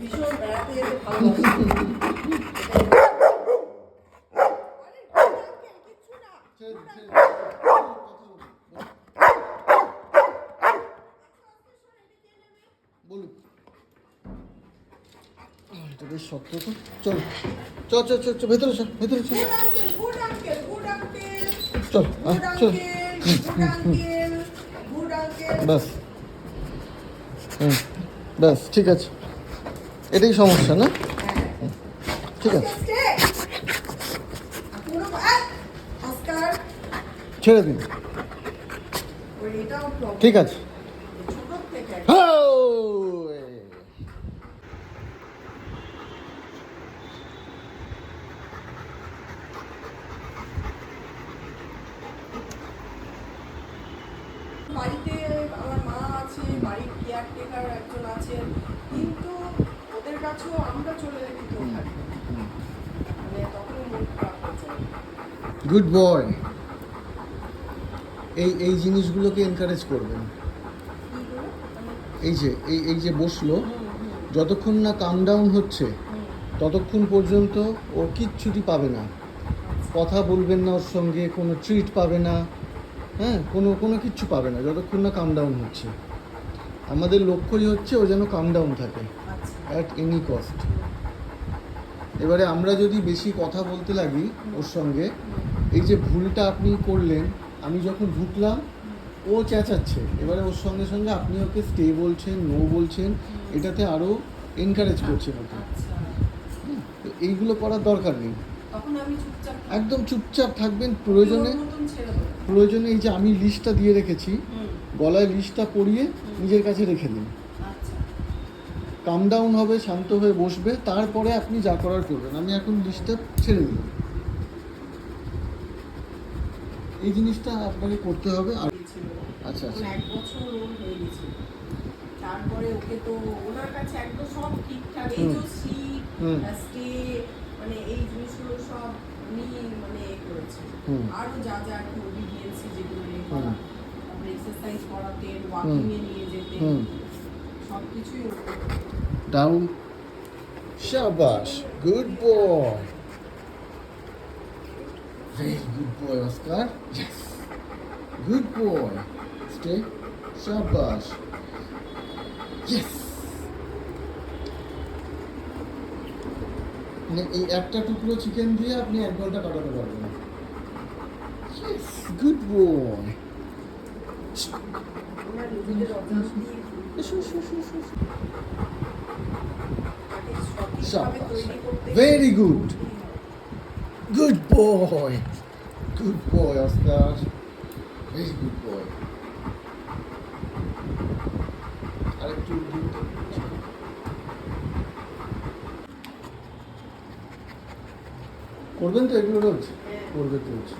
ভীষণ বেড়াতে যেতে ভালোবাসি। বেশ শক্ত চল চল চল চল ভেতরে চল ভেতরে চল। চল চল। বাস। হুম বাস ঠিক আছে। এটাই সমস্যা, না। ঠিক আছে ছেড়ে দিন। ঠিক আছে! বাড়িতে আমার মা আছে, বাড়ির কেয়ারটেকার একজন কিন্তু কাছেও আমরা চলে মানে মন খারাপ গুড বয় এই এই জিনিসগুলোকে এনকারেজ করবেন? মানে, এই যে এই এই যে বসল যতক্ষণ না কাম ডাউন হচ্ছে ততক্ষণ পর্যন্ত ও কিচ্ছুটি পাবে না। কথা বলবেন না ওর সঙ্গে কোনো ট্রিট পাবে না হ্যাঁ? কোনো কোনো কিচ্ছু পাবে না যতক্ষণ না কাম ডাউন হচ্ছে। আমাদের লক্ষ্যই হচ্ছে ও যেন কাম ডাউন থাকে অ্যাট এনি কস্ট এবারে আমরা যদি বেশি কথা বলতে লাগি ওর সঙ্গে এই যে ভুলটা আপনি করলেন আমি যখন ঢুকলাম ও চেঁচাচ্ছে। এবারে ওর সঙ্গে সঙ্গে আপনি ওকে স্টে বলছেন নো বলছেন এটাতে আরও এনকারেজ করছেন ওকে। আচ্ছা। তো এইগুলো করার দরকার নেই। একদম চুপচাপ থাকবেন প্রয়োজনে প্রয়োজনে এই যে আমি লিস্টটা দিয়ে রেখেছি গলায় লিস্টটা পরিয়ে নিজের কাছে রেখে দিন। আচ্ছা। কাম ডাউন হবে শান্ত হয়ে বসবে তারপরে আপনি যা করার করবেন। আমি এখন লিস্টটা ছেড়ে দিলাম। এই জিনিসটা আপনাকে করতে হবে। আর আচ্ছা আচ্ছা। এক বছর ওর হয়ে গেছে। তারপরে ওকে তো ওনার কাছে একদম সব ঠিকঠাক। এই যে হুম। স্টে মানে এই জিনিসগুলো সব উনি মানে করেছে। আরও যা যা একটু ওবিডিয়েন্সি যেগুলো। করা। এক্সারসাইজ করাতেন ওয়াকিং এ নিয়ে যেতেন hmm. Down শাবাশ good boy good boy Oscar good boy stay শাবাশ মানে এই একটা টুকরো চিকেন দিয়ে আপনি এক ঘণ্টা কাটাতে পারবেন। গুড বয় ওনার নিজেদের অভ্যাস দিয়ে এসো এসো এসো এসো এসো। তাকে সঠিকভাবে শাবাশ। তৈরি করতে Very good. Good boy. Good boy, Oscar. Very good boy. আরেকটু দ্রুত। করবেন তো এগুলো রোজ হ্যাঁ। করবে তো রোজ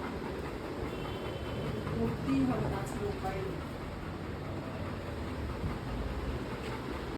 করতেই হবে তাছাড়া উপায় নেই